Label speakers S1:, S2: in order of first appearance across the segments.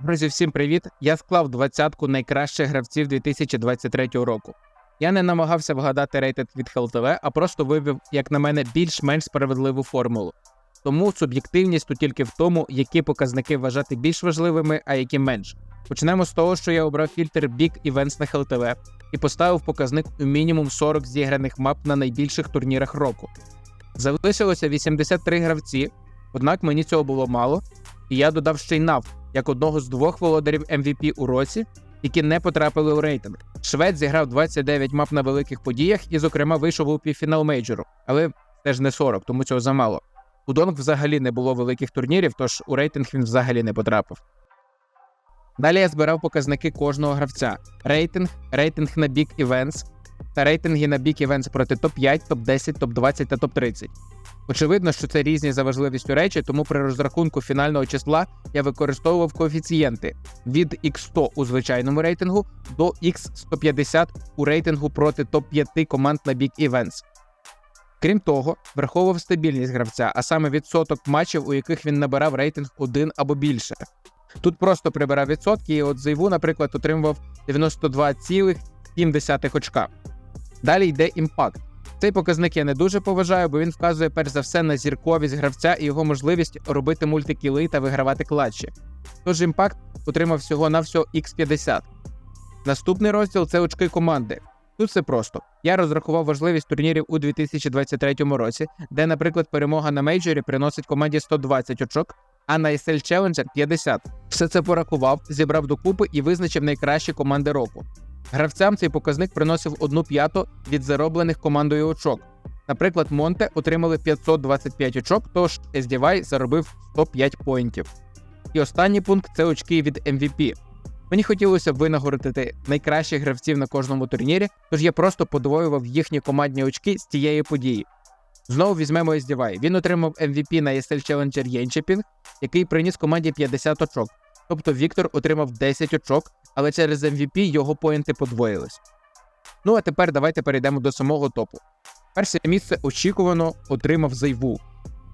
S1: Друзі, всім привіт! Я склав двадцятку найкращих гравців 2023 року. Я не намагався вгадати рейтинг від HLTV, а просто вивів, як на мене, більш-менш справедливу формулу. Тому суб'єктивність тут тільки в тому, які показники вважати більш важливими, а які менш. Почнемо з того, що я обрав фільтр Big Events на HLTV і поставив показник у мінімум 40 зіграних мап на найбільших турнірах року. Залишилося 83 гравці, однак мені цього було мало, і я додав ще й NAV, як одного з двох володарів MVP у році, які не потрапили у рейтинг. Швед зіграв 29 мап на великих подіях і, зокрема, вийшов у півфінал мейджору, але теж не 40, тому цього замало. У Донг взагалі не було великих турнірів, тож у рейтинг він взагалі не потрапив. Далі я збирав показники кожного гравця: рейтинг, рейтинг на Big Events та рейтинги на Big Events проти топ-5, топ-10, топ-20 та топ-30. Очевидно, що це різні за важливістю речі, тому при розрахунку фінального числа я використовував коефіцієнти від X100 у звичайному рейтингу до X150 у рейтингу проти топ-5 команд на Big Events. Крім того, враховував стабільність гравця, а саме відсоток матчів, у яких він набирав рейтинг 1 або більше. Тут просто прибирав відсотки, і от Зайву, наприклад, отримував 92,7 очка. Далі йде імпакт. Цей показник я не дуже поважаю, бо він вказує перш за все на зірковість гравця і його можливість робити мультикіли та вигравати клатчі. Тож імпакт отримав всього на всього X50. Наступний розділ це очки команди. Тут все просто. Я розрахував важливість турнірів у 2023 році, де, наприклад, перемога на мейджорі приносить команді 120 очок, а на SL Challenger 50. Все це порахував, зібрав докупи і визначив найкращі команди року. Гравцям цей показник приносив одну п'яту від зароблених командою очок. Наприклад, Монте отримали 525 очок, тож SDY заробив 105 поінтів. І останній пункт це очки від MVP. Мені хотілося б винагородити найкращих гравців на кожному турнірі, тож я просто подвоював їхні командні очки з тієї події. Знову візьмемо SDY. Він отримав MVP на ESL Challenger Єнчепінг, який приніс команді 50 очок. Тобто Віктор отримав 10 очок, але через MVP його поінти подвоїлись. Ну а тепер давайте перейдемо до самого топу. Перше місце очікувано отримав Зайву.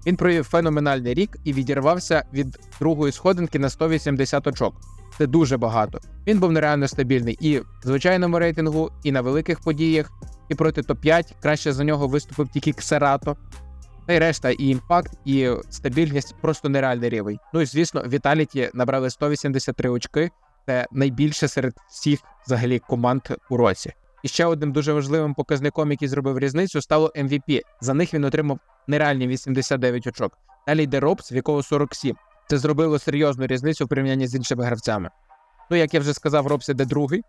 S1: Він провів феноменальний рік і відірвався від другої сходинки на 180 очок. Це дуже багато. Він був нереально стабільний і в звичайному рейтингу, і на великих подіях, і проти топ-5. Краще за нього виступив тільки Ксерато. Та й решта, і імпакт, і стабільність просто нереальний рівень. Ну і звісно, Віталіті набрали 183 очки. Це найбільше серед всіх взагалі команд у році. І ще одним дуже важливим показником, який зробив різницю, стало MVP. За них він отримав нереальні 89 очок. Далі йде Робс, в якого 47. Це зробило серйозну різницю в порівнянні з іншими гравцями. Ну, як я вже сказав, Робс іде другий.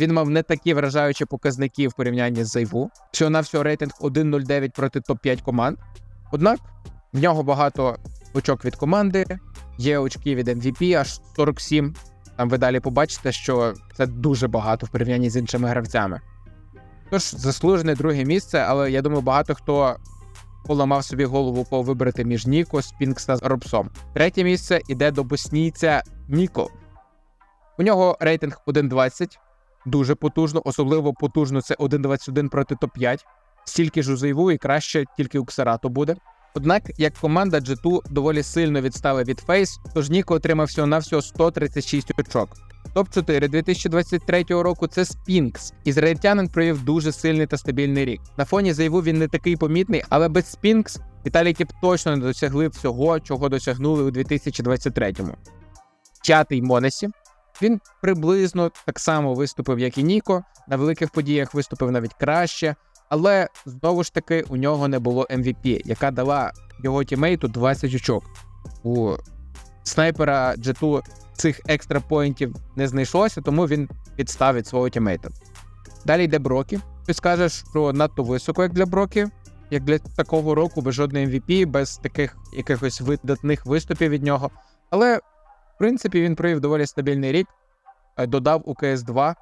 S1: Він мав не такі вражаючі показники в порівнянні з Зайву. Всього на всього рейтинг 1.09 проти топ-5 команд. Однак в нього багато очок від команди, є очки від MVP, аж 47. Там ви далі побачите, що це дуже багато в порівнянні з іншими гравцями. Тож, заслужене друге місце, але я думаю, багато хто поламав собі голову по вибрати між Ніко, Спінкс та Робсом. Третє місце йде до боснійця Ніко. У нього рейтинг 1.20, дуже потужно, особливо потужно це 1.21 проти топ-5. Стільки ж у Зайву і краще тільки у Ксарато буде. Однак, як команда G2 доволі сильно відстала від Фейс, тож Ніко отримав всього на всього 136 очок. Топ-4 2023 року це Спінкс. Ізраїльтянин провів дуже сильний та стабільний рік. На фоні Зайву він не такий помітний, але без Спінкс Віталіки б точно не досягли всього, чого досягнули у 2023-му. П'ятий Монесі. Він приблизно так само виступив, як і Ніко. На великих подіях виступив навіть краще. Але знову ж таки у нього не було MVP, яка дала його тімейту 20 очок. У снайпера G2 цих екстра поінтів не знайшлося, тому він відстав від свого тімейта. Далі йде Брокі. Ти скажеш, що надто високо, як для Брокі, як для такого року, без жодної MVP, без таких якихось видатних виступів від нього. Але, в принципі, він провів доволі стабільний рік, е, додав у КС 2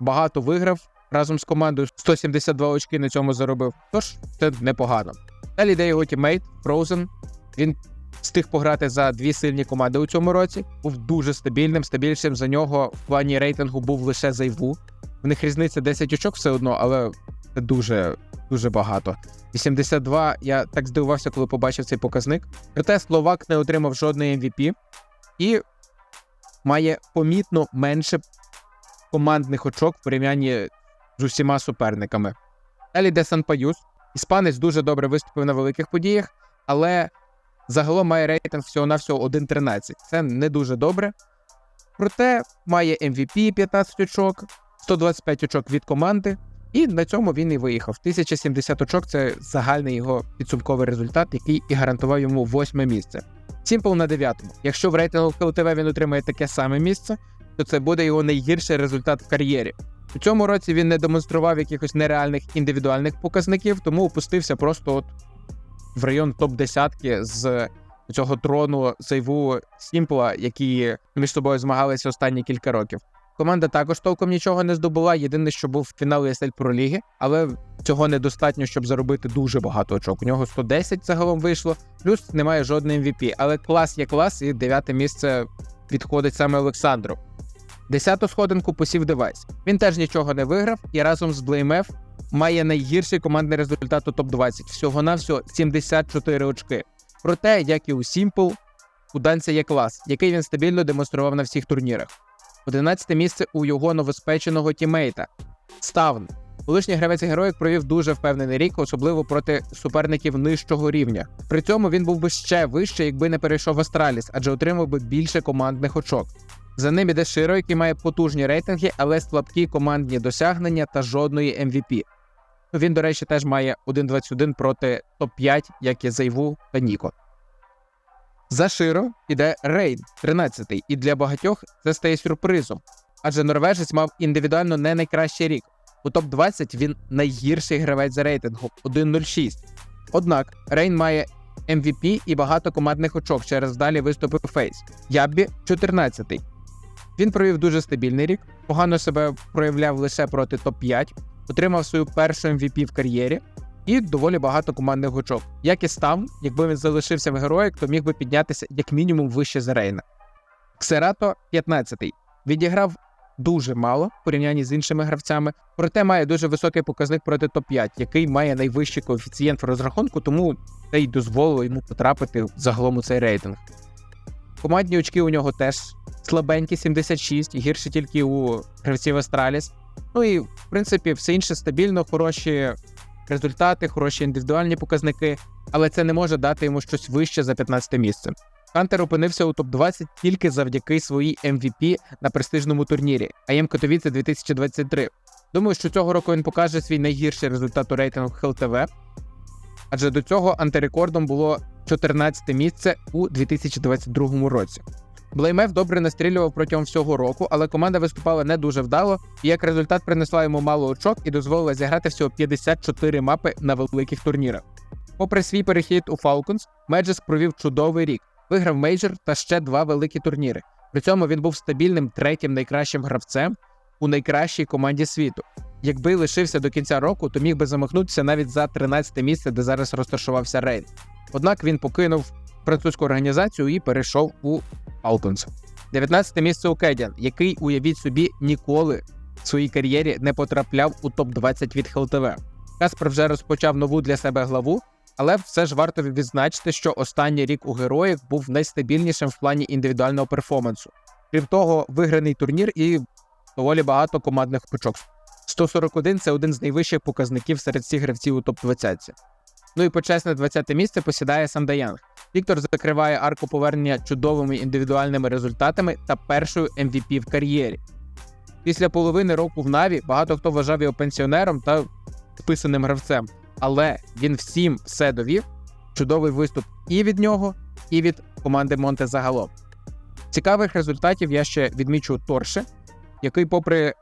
S1: багато виграв разом з командою 172 очки на цьому заробив. Тож це непогано. Далі йде його тімейт Frozen. Він встиг пограти за дві сильні команди у цьому році. Був дуже стабільним. Стабільнішим за нього в плані рейтингу був лише Зайву. В них різниця 10 очок все одно, але це дуже дуже багато. 82, я так здивувався, коли побачив цей показник. Проте Словак не отримав жодної MVP. І має помітно менше командних очок в порівнянні з усіма суперниками. Далі йде Санпаюс. Іспанець дуже добре виступив на великих подіях, але загалом має рейтинг всього-навсього 1.13. Це не дуже добре. Проте має MVP 15 очок, 125 очок від команди, і на цьому він і виїхав. 1070 очок це загальний його підсумковий результат, який і гарантував йому восьме місце. Сімпл на дев'ятому. Якщо в рейтингу ХЛТВ він отримає таке саме місце, то це буде його найгірший результат в кар'єрі. У цьому році він не демонстрував якихось нереальних індивідуальних показників, тому опустився просто от в район топ-10 з цього трону Сейву Сімпла, які між собою змагалися останні кілька років. Команда також толком нічого не здобула. Єдине, що був фінал ЄСЛ Про Ліги, але цього недостатньо, щоб заробити дуже багато очок. У нього 110 загалом вийшло, плюс немає жодної MVP. Але клас є клас, і дев'яте місце відходить саме Олександру. Десяту сходинку посів девайс. Він теж нічого не виграв і разом з BlameF має найгірший командний результат у топ-20. Всього навсього 74 очки. Проте, як і у Simple, у Данця є клас, який він стабільно демонстрував на всіх турнірах. 11 місце у його новоспеченого тімейта Ставн. Колишній гравець героїк провів дуже впевнений рік, особливо проти суперників нижчого рівня. При цьому він був би ще вище, якби не перейшов в Астраліс, адже отримав би більше командних очок. За ним іде Широ, який має потужні рейтинги, але слабкі командні досягнення та жодної MVP. Ну, Він, до речі, теж має 1.21 проти топ-5, як і Зайву та Ніко. За Широ іде Рейн, 13-й, і для багатьох це стає сюрпризом, адже норвежець мав індивідуально не найкращий рік. У топ-20 він найгірший гравець за рейтингом 1.06. Однак Рейн має MVP і багато командних очок через вдалі виступи Фейс. Яббі 14-й. Він провів дуже стабільний рік, погано себе проявляв лише проти топ-5, отримав свою першу MVP в кар'єрі і доволі багато командних очок. Як і став, якби він залишився в героїк, то міг би піднятися як мінімум вище за Рейна. Ксерато 15-й. Відіграв дуже мало в порівнянні з іншими гравцями, проте має дуже високий показник проти топ-5, який має найвищий коефіцієнт в розрахунку, тому це й дозволило йому потрапити загалом у цей рейтинг. Командні очки у нього теж слабенькі, 76, гірші тільки у гравців Астраліс. Ну і в принципі все інше стабільно, хороші результати, хороші індивідуальні показники, але це не може дати йому щось вище за 15 місце. Хантер опинився у топ-20 тільки завдяки своїй MVP на престижному турнірі АЄМ Котовіце 2023. Думаю, що цього року він покаже свій найгірший результат у рейтингу ХЛТВ, адже до цього антирекордом було 14 місце у 2022 році. Блеймев добре настрілював протягом всього року, але команда виступала не дуже вдало, і як результат принесла йому мало очок і дозволила зіграти всього 54 мапи на великих турнірах. Попри свій перехід у Falcons, Меджеск провів чудовий рік, виграв мейджор та ще два великі турніри. При цьому він був стабільним третім найкращим гравцем у найкращій команді світу. Якби лишився до кінця року, то міг би замахнутися навіть за 13 місце, де зараз розташувався Рейн. Однак він покинув французьку організацію і перейшов у Falcons. 19 місце у Кедян, який, уявіть собі, ніколи в своїй кар'єрі не потрапляв у топ-20 від ХЛТВ. Каспер вже розпочав нову для себе главу, але все ж варто відзначити, що останній рік у героїв був найстабільнішим в плані індивідуального перформансу. Крім того, виграний турнір і доволі багато командних очок. 141 це один з найвищих показників серед всіх гравців у топ-20. Ну і почесне 20 місце посідає Сандаянг. Віктор закриває арку повернення чудовими індивідуальними результатами та першою MVP в кар'єрі. Після половини року в Наві багато хто вважав його пенсіонером та списаним гравцем, але він всім все довів. Чудовий виступ і від нього, і від команди Монте загалом. Цікавих результатів я ще відмічу Торше, який, попри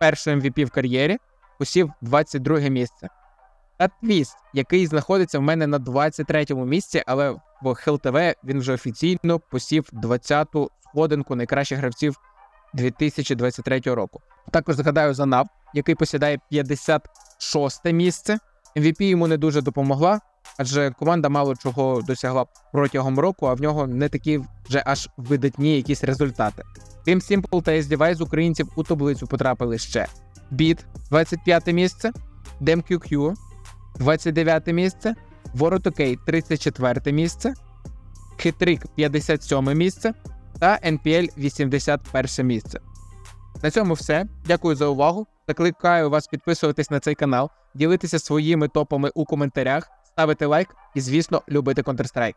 S1: перший MVP в кар'єрі, посів 22 місце. Та Твіст, який знаходиться в мене на 23-му місці, але в ХЛТВ він вже офіційно посів 20-ту сходинку найкращих гравців 2023 року. Також згадаю за НАВ, який посідає 56 місце. MVP йому не дуже допомогла, адже команда мало чого досягла протягом року, а в нього не такі вже аж видатні якісь результати. Крім Simple та SDY з українців у таблицю потрапили ще Біт 25 місце, DemQQ 29 місце, Воротокей 34 місце, Хитрик 57 місце, та NPL 81 місце. На цьому все. Дякую за увагу. Закликаю вас підписуватись на цей канал, ділитися своїми топами у коментарях, ставити лайк і, звісно, любити Counter-Strike.